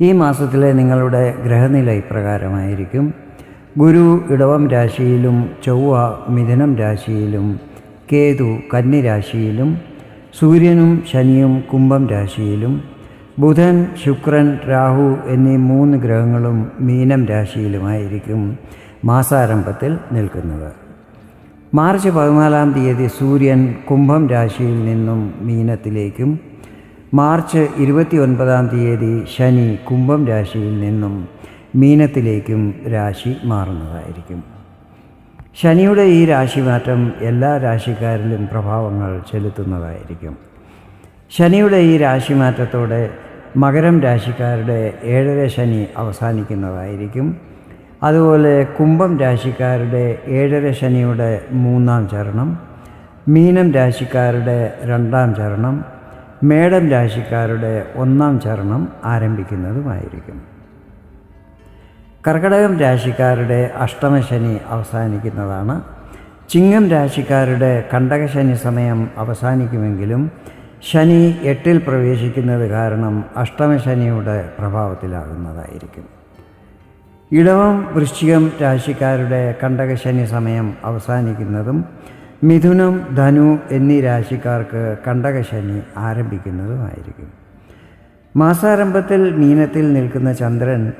ഈ മാസത്തിലെ നിങ്ങളുടെ ഗ്രഹനില ഇപ്രകാരമായിരിക്കും. ഗുരു ഇടവം രാശിയിലും ചൊവ്വ മിഥുനം രാശിയിലും കേതു കന്നി രാശിയിലും സൂര്യനും ശനിയും കുംഭം രാശിയിലും ബുധൻ ശുക്രൻ രാഹു എന്നീ മൂന്ന് ഗ്രഹങ്ങളും മീനം രാശിയിലുമായിരിക്കും മാസാരംഭത്തിൽ നിൽക്കുന്നത്. മാർച്ച് പതിനാലാം തീയതി സൂര്യൻ കുംഭം രാശിയിൽ നിന്നും മീനത്തിലേക്കും മാർച്ച് ഇരുപത്തി ഒൻപതാം തീയതി ശനി കുംഭം രാശിയിൽ നിന്നും മീനത്തിലേക്കും രാശി മാറുന്നതായിരിക്കും. ശനിയുടെ ഈ രാശിമാറ്റം എല്ലാ രാശിക്കാരിലും പ്രഭാവങ്ങൾ ചെലുത്തുന്നതായിരിക്കും. ശനിയുടെ ഈ രാശിമാറ്റത്തോടെ മകരം രാശിക്കാരുടെ ഏഴര ശനി അവസാനിക്കുന്നതായിരിക്കും. അതുപോലെ കുംഭം രാശിക്കാരുടെ ഏഴര ശനിയുടെ മൂന്നാം ചരണം മീനം രാശിക്കാരുടെ രണ്ടാം ചരണം മേടം രാശിക്കാരുടെ ഒന്നാം ചരണം ആരംഭിക്കുന്നതുമായിരിക്കും. കർക്കടകം രാശിക്കാരുടെ അഷ്ടമശനി അവസാനിക്കുന്നതാണ്. ചിങ്ങം രാശിക്കാരുടെ കണ്ടകശനി സമയം അവസാനിക്കുമെങ്കിലും ശനി എട്ടിൽ പ്രവേശിക്കുന്നത് കാരണം അഷ്ടമശനിയുടെ പ്രഭാവത്തിലാകുന്നതായിരിക്കും. ഇടവം വൃശ്ചികം രാശിക്കാരുടെ കണ്ടകശനി സമയം അവസാനിക്കുന്നതും മിഥുനം ധനു എന്നീ രാശിക്കാർക്ക് കണ്ടകശനി ആരംഭിക്കുന്നതുമായിരിക്കും. മാസാരംഭത്തിൽ മീനത്തിൽ നിൽക്കുന്ന ചന്ദ്രൻ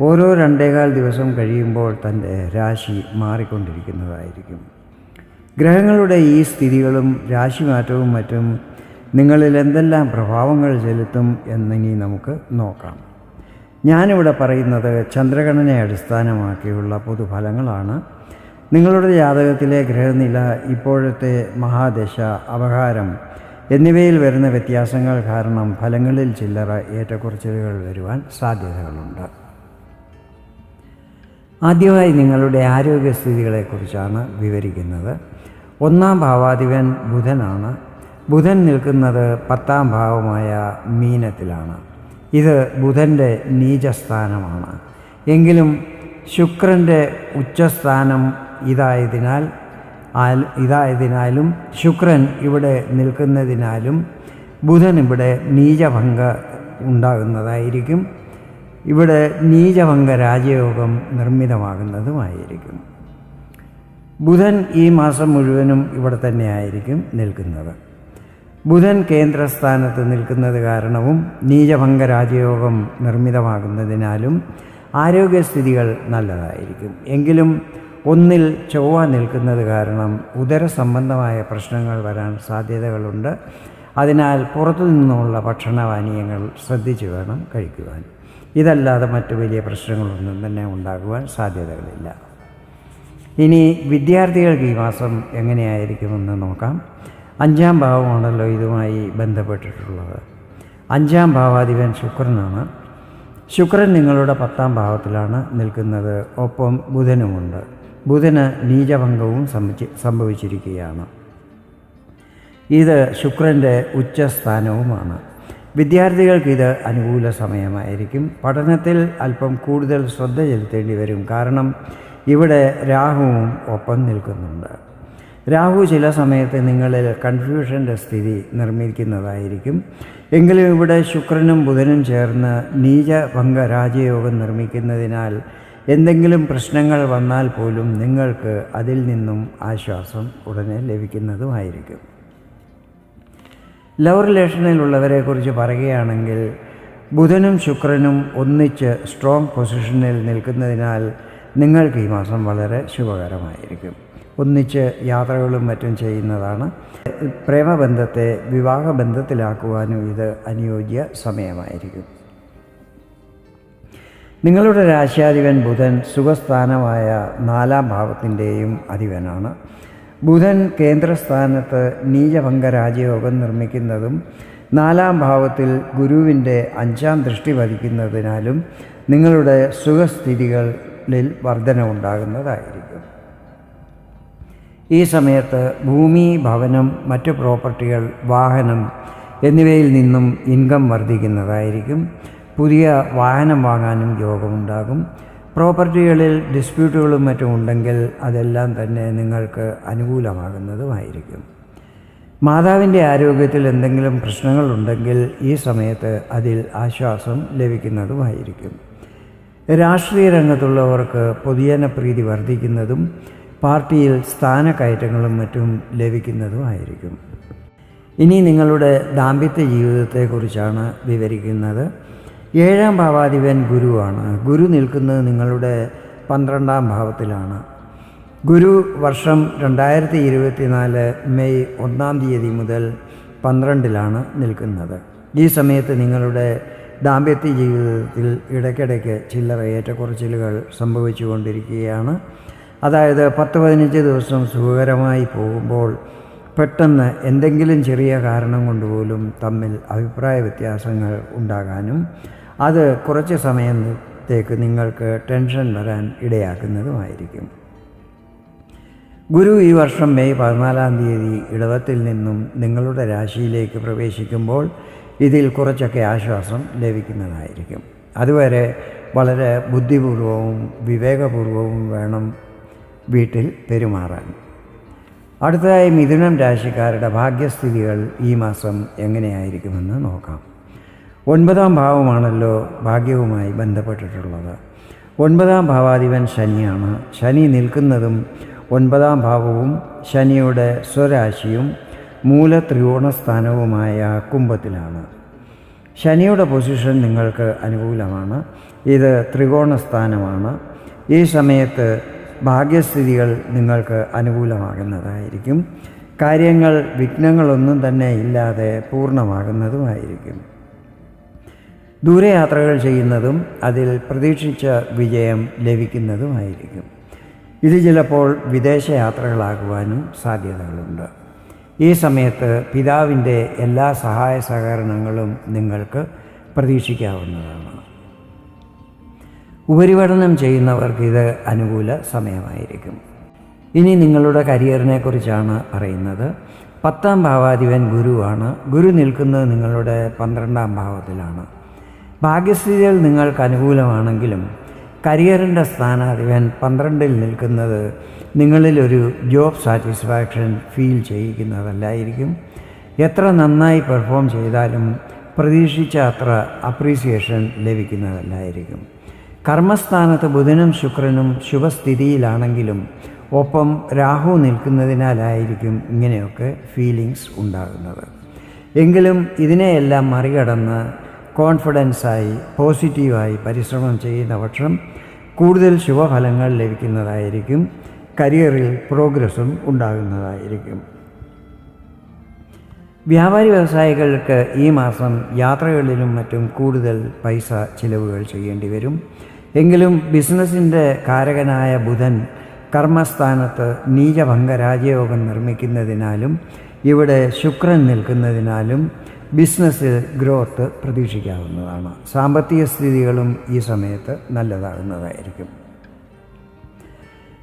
ഓരോ രണ്ടേകാൽ ദിവസം കഴിയുമ്പോൾ തന്റെ രാശി മാറിക്കൊണ്ടിരിക്കുന്നതായിരിക്കും. ഗ്രഹങ്ങളുടെ ഈ സ്ഥിതികളും രാശിമാറ്റവും മറ്റും നിങ്ങളിൽ എന്തെല്ലാം പ്രഭാവങ്ങൾ ചെലുത്തും എന്നിനി നമുക്ക് നോക്കാം. ഞാനിവിടെ പറയുന്നത് ചന്ദ്രഗണനയെ അടിസ്ഥാനമാക്കിയുള്ള പൊതുഫലങ്ങളാണ്. നിങ്ങളുടെ ജാതകത്തിലെ ഗ്രഹനില ഇപ്പോഴത്തെ മഹാദശ അപഹാരം എന്നിവയിൽ വരുന്ന വ്യത്യാസങ്ങൾ കാരണം ഫലങ്ങളിൽ ചില്ലറ ഏറ്റക്കുറച്ചിലുകൾ വരുവാൻ സാധ്യതകളുണ്ട്. ആദ്യമായി നിങ്ങളുടെ ആരോഗ്യസ്ഥിതികളെക്കുറിച്ചാണ് വിവരിക്കുന്നത്. ഒന്നാം ഭാവാധിപൻ ബുധനാണ്. ബുധൻ നിൽക്കുന്നത് പത്താം ഭാവമായ മീനത്തിലാണ്. ഇത് ബുധന്റെ നീചസ്ഥാനമാണ്. എങ്കിലും ശുക്രന്റെ ഉച്ചസ്ഥാനം ഇതായതിനാൽ ഇതായതിനാലും ശുക്രൻ ഇവിടെ നിൽക്കുന്നതിനാലും ബുധൻ ഇവിടെ നീചഭംഗ ഉണ്ടാകുന്നതായിരിക്കും. ഇവിടെ നീചഭംഗ രാജയോഗം നിർമ്മിതമാകുന്നതുമായിരിക്കും. ബുധൻ ഈ മാസം മുഴുവനും ഇവിടെ തന്നെയായിരിക്കും നിൽക്കുന്നത്. ബുധൻ കേന്ദ്രസ്ഥാനത്ത് നിൽക്കുന്നത് കാരണവും നീചഭംഗ രാജയോഗം നിർമ്മിതമാകുന്നതിനാലും ആരോഗ്യസ്ഥിതികൾ നല്ലതായിരിക്കും. എങ്കിലും ഒന്നിൽ ചൊവ്വ നിൽക്കുന്നത് കാരണം ഉദര സംബന്ധമായ പ്രശ്നങ്ങൾ വരാൻ സാധ്യതകളുണ്ട്. അതിനാൽ പുറത്തു നിന്നുള്ള ഭക്ഷണപാനീയങ്ങൾ ശ്രദ്ധിച്ചു വേണം കഴിക്കുവാൻ. ഇതല്ലാതെ മറ്റു വലിയ പ്രശ്നങ്ങളൊന്നും തന്നെ ഉണ്ടാകുവാൻ സാധ്യതകളില്ല. ഇനി വിദ്യാർത്ഥികൾക്ക് ഈ മാസം എങ്ങനെയായിരിക്കുമെന്ന് നോക്കാം. അഞ്ചാം ഭാവമാണല്ലോ ഇതുമായി ബന്ധപ്പെട്ടിട്ടുള്ളത്. അഞ്ചാം ഭാവാധിപൻ ശുക്രനാണ്. ശുക്രൻ നിങ്ങളുടെ പത്താം ഭാവത്തിലാണ് നിൽക്കുന്നത്. ഒപ്പം ബുധനുമുണ്ട്. ബുധന് നീചഭംഗവും സംഭവിച്ച് സംഭവിച്ചിരിക്കുകയാണ്. ഇത് ശുക്രന്റെ ഉച്ചസ്ഥാനവുമാണ്. വിദ്യാർത്ഥികൾക്ക് ഇത് അനുകൂല സമയമായിരിക്കും. പഠനത്തിൽ അല്പം കൂടുതൽ ശ്രദ്ധ ചെലുത്തേണ്ടി വരും. കാരണം ഇവിടെ രാഹുവും ഒപ്പം നിൽക്കുന്നുണ്ട്. രാഹു ചില സമയത്ത് നിങ്ങളിൽ കൺഫ്യൂഷന്റെ സ്ഥിതി നിർമ്മിക്കുന്നതായിരിക്കും. എങ്കിലും ഇവിടെ ശുക്രനും ബുധനും ചേർന്ന് നീചഭംഗ രാജയോഗം നിർമ്മിക്കുന്നതിനാൽ എന്തെങ്കിലും പ്രശ്നങ്ങൾ വന്നാൽ പോലും നിങ്ങൾക്ക് അതിൽ നിന്നും ആശ്വാസം ഉടനെ ലഭിക്കുന്നതുമായിരിക്കും. ലവ് റിലേഷനിലുള്ളവരെക്കുറിച്ച് പറയുകയാണെങ്കിൽ ബുധനും ശുക്രനും ഒന്നിച്ച് സ്ട്രോങ് പൊസിഷനിൽ നിൽക്കുന്നതിനാൽ നിങ്ങൾക്ക് ഈ മാസം വളരെ ശുഭകരമായിരിക്കും. ഒന്നിച്ച് യാത്രകളും മറ്റും ചെയ്യുന്നതാണ്. പ്രേമബന്ധത്തെ വിവാഹബന്ധത്തിലാക്കുവാനും ഇത് അനുയോജ്യ സമയമായിരിക്കും. നിങ്ങളുടെ രാശ്യാധിപൻ ബുധൻ സുഖസ്ഥാനമായ നാലാം ഭാവത്തിന്റെയും അധിപനാണ്. ബുധൻ കേന്ദ്രസ്ഥാനത്ത് നീചഭംഗ രാജയോഗം നിർമ്മിക്കുന്നതും നാലാം ഭാവത്തിൽ ഗുരുവിന്റെ അഞ്ചാം ദൃഷ്ടി വധിക്കുന്നതിനാലും നിങ്ങളുടെ സുഖസ്ഥിതികളിൽ വർധനവുണ്ടാകുന്നതായിരിക്കും. ഈ സമയത്ത് ഭൂമി ഭവനം മറ്റു പ്രോപ്പർട്ടികൾ വാഹനം എന്നിവയിൽ നിന്നും ഇൻകം വർദ്ധിക്കുന്നതായിരിക്കും. പുതിയ വാഹനം വാങ്ങാനും യോഗമുണ്ടാകും. പ്രോപ്പർട്ടികളിൽ ഡിസ്പ്യൂട്ടുകളും മറ്റും ഉണ്ടെങ്കിൽ അതെല്ലാം തന്നെ നിങ്ങൾക്ക് അനുകൂലമാകുന്നതുമായിരിക്കും. മാതാവിന്റെ ആരോഗ്യത്തിൽ എന്തെങ്കിലും പ്രശ്നങ്ങളുണ്ടെങ്കിൽ ഈ സമയത്ത് അതിൽ ആശ്വാസം ലഭിക്കുന്നതുമായിരിക്കും. രാഷ്ട്രീയ രംഗത്തുള്ളവർക്ക് പൊതുജനപ്രീതി വർദ്ധിക്കുന്നതും പാർട്ടിയിൽ സ്ഥാനക്കയറ്റങ്ങളും മറ്റും ലഭിക്കുന്നതുമായിരിക്കും. ഇനി നിങ്ങളുടെ ദാമ്പത്യ ജീവിതത്തെക്കുറിച്ചാണ് വിവരിക്കുന്നത്. ഏഴാം ഭാവാധിപൻ ഗുരുവാണ്. ഗുരു നിൽക്കുന്നത് നിങ്ങളുടെ പന്ത്രണ്ടാം ഭാവത്തിലാണ്. ഗുരു വർഷം രണ്ടായിരത്തി ഇരുപത്തിനാല് മെയ് ഒന്നാം തീയതി മുതൽ പന്ത്രണ്ടിലാണ് നിൽക്കുന്നത്. ഈ സമയത്ത് നിങ്ങളുടെ ദാമ്പത്യ ജീവിതത്തിൽ ഇടയ്ക്കിടയ്ക്ക് ചില്ലറ ഏറ്റക്കുറച്ചിലുകൾ സംഭവിച്ചുകൊണ്ടിരിക്കുകയാണ്. അതായത് പത്ത് പതിനഞ്ച് ദിവസം സുഖകരമായി പോകുമ്പോൾ പെട്ടെന്ന് എന്തെങ്കിലും ചെറിയ കാരണം കൊണ്ടുപോലും തമ്മിൽ അഭിപ്രായ വ്യത്യാസങ്ങൾ ഉണ്ടാകാനും അത് കുറച്ച് സമയത്തേക്ക് നിങ്ങൾക്ക് ടെൻഷൻ വരാൻ ഇടയാക്കുന്നതുമായിരിക്കും. ഗുരു ഈ വർഷം മെയ് പതിനാലാം തീയതി ഇടവത്തിൽ നിന്നും നിങ്ങളുടെ രാശിയിലേക്ക് പ്രവേശിക്കുമ്പോൾ ഇതിൽ കുറച്ചൊക്കെ ആശ്വാസം ലഭിക്കുന്നതായിരിക്കും. അതുവരെ വളരെ ബുദ്ധിപൂർവവും വിവേകപൂർവവും വേണം വീട്ടിൽ പെരുമാറാൻ. അടുത്തതായി മിഥുനം രാശിക്കാരുടെ ഭാഗ്യസ്ഥിതികൾ ഈ മാസം എങ്ങനെയായിരിക്കുമെന്ന് നോക്കാം. ഒൻപതാം ഭാവമാണല്ലോ ഭാഗ്യവുമായി ബന്ധപ്പെട്ടിട്ടുള്ളത്. ഒൻപതാം ഭാവാധിപൻ ശനിയാണ്. ശനി നിൽക്കുന്നതും ഒൻപതാം ഭാവവും ശനിയുടെ സ്വരാശിയും മൂല ത്രികോണസ്ഥാനവുമായ കുംഭത്തിലാണ്. ശനിയുടെ പൊസിഷൻ നിങ്ങൾക്ക് അനുകൂലമാണ്. ഇത് ത്രികോണസ്ഥാനമാണ്. ഈ സമയത്ത് ഭാഗ്യസ്ഥിതികൾ നിങ്ങൾക്ക് അനുകൂലമാകുന്നതായിരിക്കും. കാര്യങ്ങൾ വിഘ്നങ്ങളൊന്നും തന്നെ ഇല്ലാതെ പൂർണമാകുന്നതുമായിരിക്കും. ദൂരയാത്രകൾ ചെയ്യുന്നതും അതിൽ പ്രതീക്ഷിച്ച വിജയം ലഭിക്കുന്നതുമായിരിക്കും. ഇത് ചിലപ്പോൾ വിദേശയാത്രകളാകുവാനും സാധ്യതകളുണ്ട്. ഈ സമയത്ത് പിതാവിന്റെ എല്ലാ സഹായ സഹകരണങ്ങളും നിങ്ങൾക്ക് പ്രതീക്ഷിക്കാവുന്നതാണ്. ഉപരിപഠനം ചെയ്യുന്നവർക്ക് ഇത് അനുകൂല സമയമായിരിക്കും. ഇനി നിങ്ങളുടെ കരിയറിനെ കുറിച്ചാണ് പറയുന്നത് പത്താം ഭാവാധിപൻ ഗുരുവാണ്. ഗുരു നിൽക്കുന്നത് നിങ്ങളുടെ പന്ത്രണ്ടാം ഭാവത്തിലാണ്. ഭാഗ്യസ്ഥിതികൾ നിങ്ങൾക്ക് അനുകൂലമാണെങ്കിലും കരിയറിന്റെ സ്ഥാനാധിപൻ പന്ത്രണ്ടിൽ നിൽക്കുന്നത് നിങ്ങളിലൊരു ജോബ് സാറ്റിസ്ഫാക്ഷൻ ഫീൽ ചെയ്യിക്കുന്നതല്ലായിരിക്കും. എത്ര നന്നായി പെർഫോം ചെയ്താലും പ്രതീക്ഷിച്ച അത്ര അപ്രീസിയേഷൻ ലഭിക്കുന്നതല്ലായിരിക്കും. കർമ്മസ്ഥാനത്ത് ബുധനും ശുക്രനും ശുഭസ്ഥിതിയിലാണെങ്കിലും ഒപ്പം രാഹു നിൽക്കുന്നതിനാലായിരിക്കും ഇങ്ങനെയൊക്കെ ഫീലിങ്സ് ഉണ്ടാകുന്നത്. എങ്കിലും ഇതിനെയെല്ലാം മറികടന്ന് കോൺഫിഡൻസായി പോസിറ്റീവായി പരിശ്രമം ചെയ്യുന്ന പക്ഷം കൂടുതൽ ശുഭഫലങ്ങൾ ലഭിക്കുന്നതായിരിക്കും. കരിയറിൽ പ്രോഗ്രസ്സും ഉണ്ടാകുന്നതായിരിക്കും. വ്യാപാരി വ്യവസായികൾക്ക് ഈ മാസം യാത്രകളിലും മറ്റും കൂടുതൽ പൈസ ചിലവുകൾ ചെയ്യേണ്ടി വരും. എങ്കിലും ബിസിനസ്സിന്റെ കാരകനായ ബുധൻ കർമ്മസ്ഥാനത്ത് നീചഭംഗ രാജയോഗം നിർമ്മിക്കുന്നതിനാലും ഇവിടെ ശുക്രൻ നിൽക്കുന്നതിനാലും ബിസിനസ്സിൽ ഗ്രോത്ത് പ്രതീക്ഷിക്കാവുന്നതാണ്. സാമ്പത്തിക സ്ഥിതികളും ഈ സമയത്ത് നല്ലതാകുന്നതായിരിക്കും.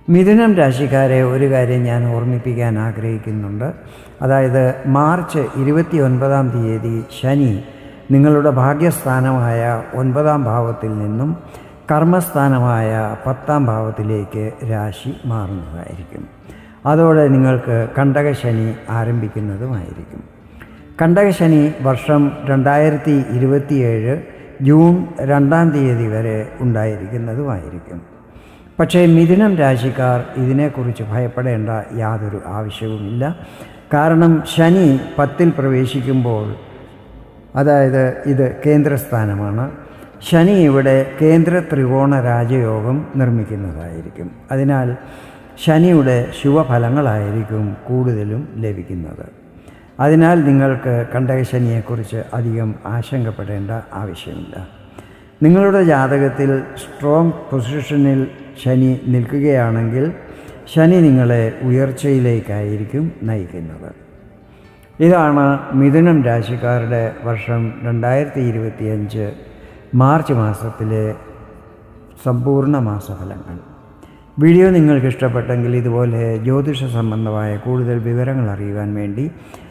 മിഥുനം രാശിക്കാരെ ഒരു കാര്യം ഞാൻ ഓർമ്മിപ്പിക്കാൻ ആഗ്രഹിക്കുന്നുണ്ട്. അതായത് മാർച്ച് ഇരുപത്തി ഒൻപതാം തീയതി ശനി നിങ്ങളുടെ ഭാഗ്യസ്ഥാനമായ ഒൻപതാം ഭാവത്തിൽ നിന്നും കർമ്മസ്ഥാനമായ പത്താം ഭാവത്തിലേക്ക് രാശി മാറുന്നതായിരിക്കും. അതോടെ നിങ്ങൾക്ക് കണ്ടകശനി ആരംഭിക്കുന്നതുമായിരിക്കും. കണ്ടകശനി വർഷം രണ്ടായിരത്തി ഇരുപത്തിയേഴ് ജൂൺ രണ്ടാം തീയതി വരെ ഉണ്ടായിരിക്കുന്നതുമായിരിക്കും. പക്ഷേ മിഥുനം രാശിക്കാർ ഇതിനെക്കുറിച്ച് ഭയപ്പെടേണ്ട യാതൊരു ആവശ്യവുമില്ല. കാരണം ശനി പത്തിൽ പ്രവേശിക്കുമ്പോൾ അതായത് ഇത് കേന്ദ്രസ്ഥാനമാണ് ശനി ഇവിടെ കേന്ദ്ര ത്രികോണ രാജയോഗം നിർമ്മിക്കുന്നതായിരിക്കും. അതിനാൽ ശനിയുടെ ശുഭഫലങ്ങളായിരിക്കും കൂടുതലും ലഭിക്കുന്നത്. അതിനാൽ നിങ്ങൾക്ക് കണ്ടകശനിയെക്കുറിച്ച് അധികം ആശങ്കപ്പെടേണ്ട ആവശ്യമില്ല. നിങ്ങളുടെ ജാതകത്തിൽ സ്ട്രോങ് പൊസിഷനിൽ ശനി നിൽക്കുകയാണെങ്കിൽ ശനി നിങ്ങളെ ഉയർച്ചയിലേക്കായിരിക്കും നയിക്കുന്നത്. ഇതാണ് മിഥുനം രാശിക്കാരുടെ വർഷം രണ്ടായിരത്തി ഇരുപത്തിയഞ്ച് മാർച്ച് മാസത്തിലെ സമ്പൂർണ മാസഫലങ്ങൾ. വീഡിയോ നിങ്ങൾക്ക് ഇഷ്ടപ്പെട്ടെങ്കിൽ ഇതുപോലെ ജ്യോതിഷ സംബന്ധമായ കൂടുതൽ വിവരങ്ങൾ അറിയുവാൻ വേണ്ടി